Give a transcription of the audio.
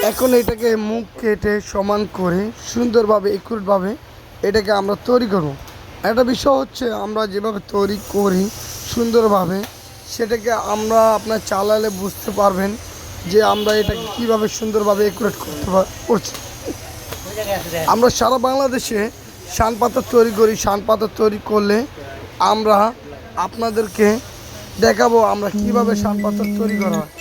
এখন এটাকে মুখ কেটে সমান করে সুন্দরভাবে, একুটভাবে এটাকে আমরা তৈরি করব। একটা বিষয় হচ্ছে আমরা যেভাবে তৈরি করি সুন্দরভাবে, সেটাকে আমরা আপনার চালালে বুঝতে পারবেন যে আমরা এটাকে কীভাবে সুন্দরভাবে একুরেট করতে করছি। আমরা সারা বাংলাদেশে শান পাতা তৈরি করি। শান পাতা তৈরি করলে আমরা আপনাদেরকে দেখাবো আমরা কীভাবে শান পাতা তৈরি করা হয়।